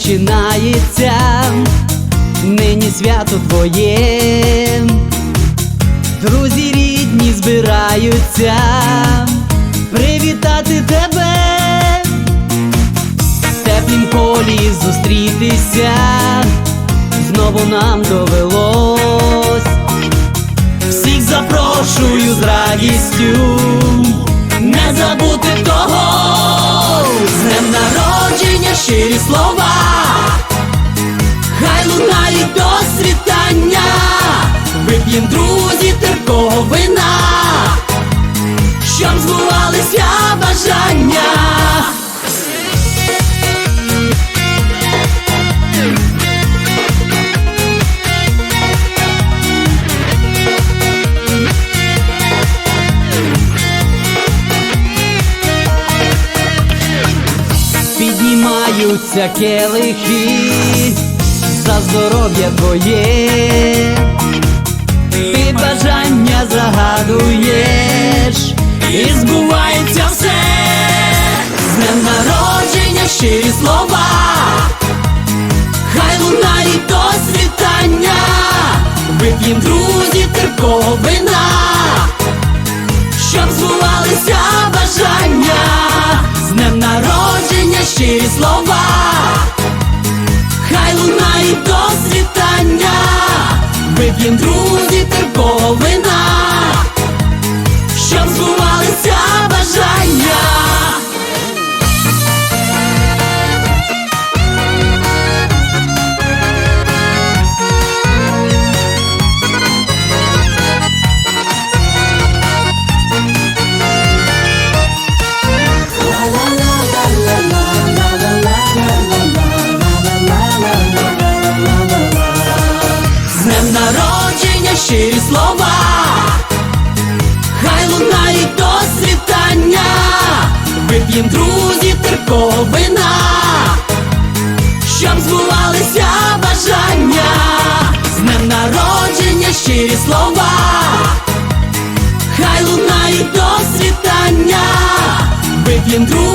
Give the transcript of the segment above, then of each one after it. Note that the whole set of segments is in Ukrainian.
починається, нині свято твоє, друзі рідні збираються привітати тебе, в теплім полі зустрітися, знову нам довелось, всіх запрошую з радістю, забути того, з днем народження щирі слова, хай лунають до Піднімаються келихи за здоров'я твоє, ти бажання загадуєш, і збувається все, з днем народження щирі слова, хай лунають до світання, вип'єм друзі терпкого щирі слова, хай лунають до світання, вип'єм друзі терповина, щоб збувалися щирі слова, хай лунають до світання, вип'єм друзі терпкого вина, щоб збувалися бажання, з днем народження щирі слова, хай лунають до світання, вип'єм друзі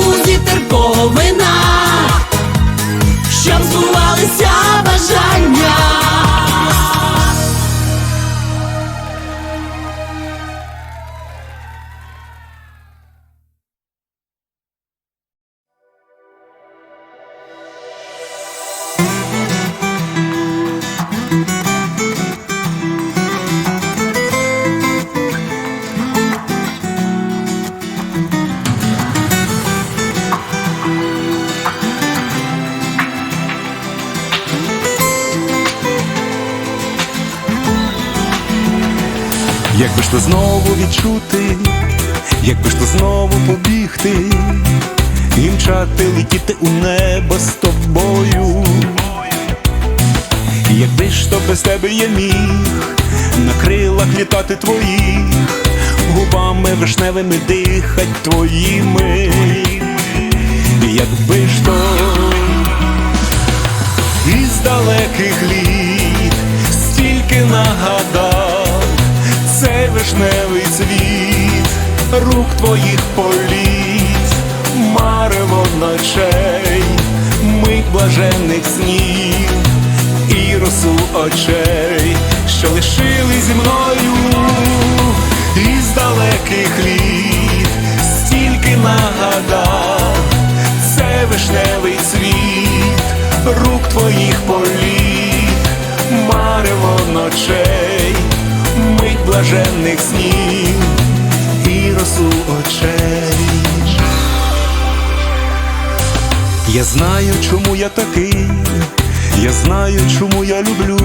Якби ж то знову відчути, якби ж то знову побігти, і мчати летіти у небо з тобою. Якби ж то без тебе я міг на крилах літати твоїх, губами вишневими дихать твоїми, рук твоїх політ, марево ночей, мить блаженних снів і росу очей, що лишили зі мною із далеких літ, стільки нагадав це вишневий цвіт рук твоїх політ, марево ночей, мить блаженних снів Я знаю, чому я такий, я знаю, чому я люблю,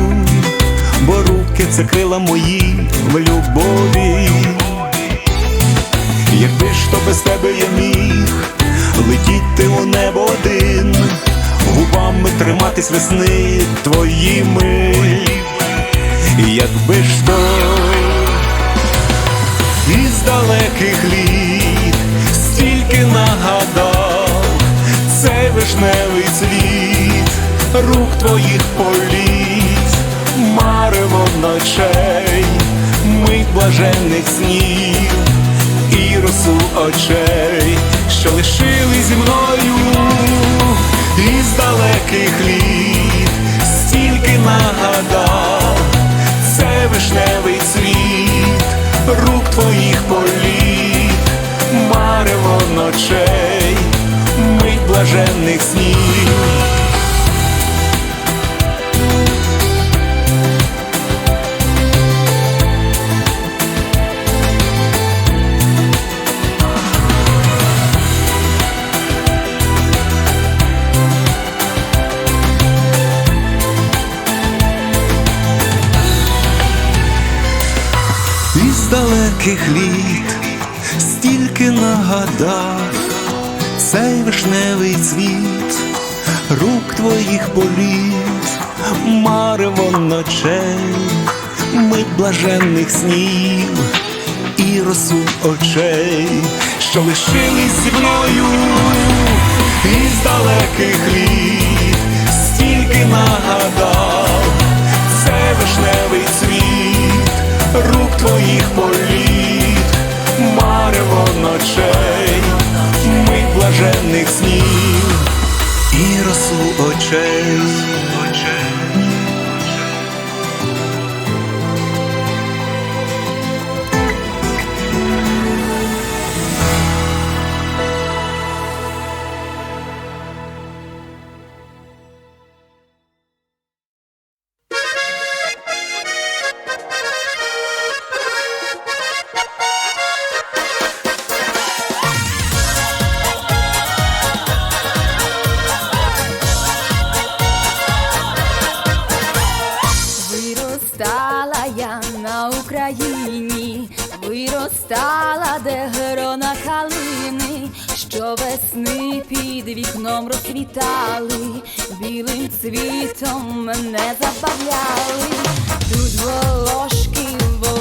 бо руки це крила мої в любові, якби ж то без тебе я міг, летіти у небо один, губами триматись весни твоїми. вишневий цвіт рук твоїх політ, маримо ночей, мить блаженних снів і росу очей, що лишили зі мною із далеких літ, стільки нагадав, це вишневий цвіт, рук твоїх політ, маримо ночей блаженних снів. З далеких літ стільки нагадав цей вишневий цвіт, рук твоїх політ, марево ночей, мить блаженних снів і росу очей, що лишились зі мною із далеких літ, стільки нагадав, це вишневий цвіт, рук твоїх політ. зростала, де грона калини, що весни під вікном розквітали, білим цвітом мене забавляли, тут волошки волошки.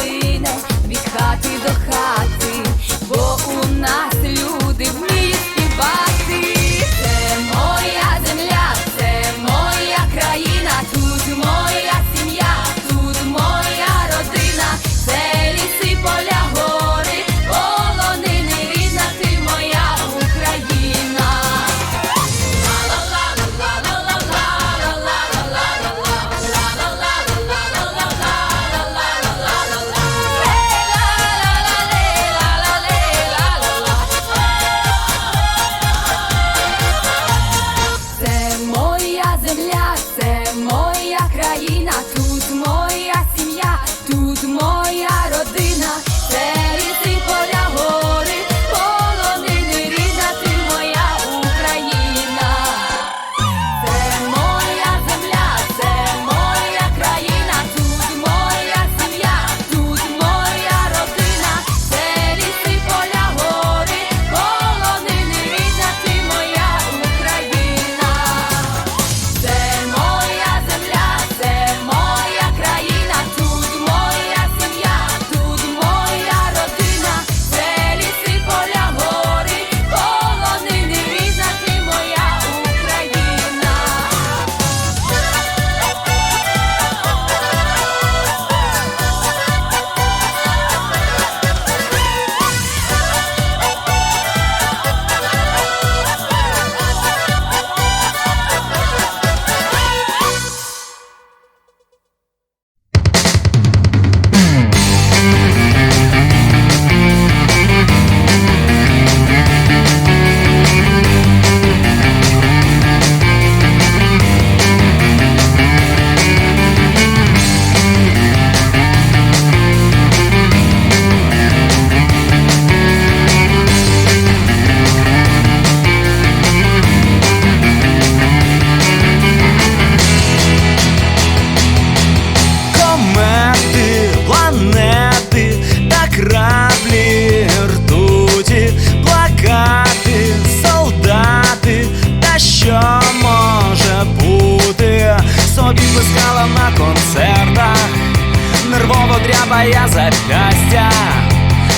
Концертах, запястья.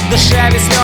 Сльози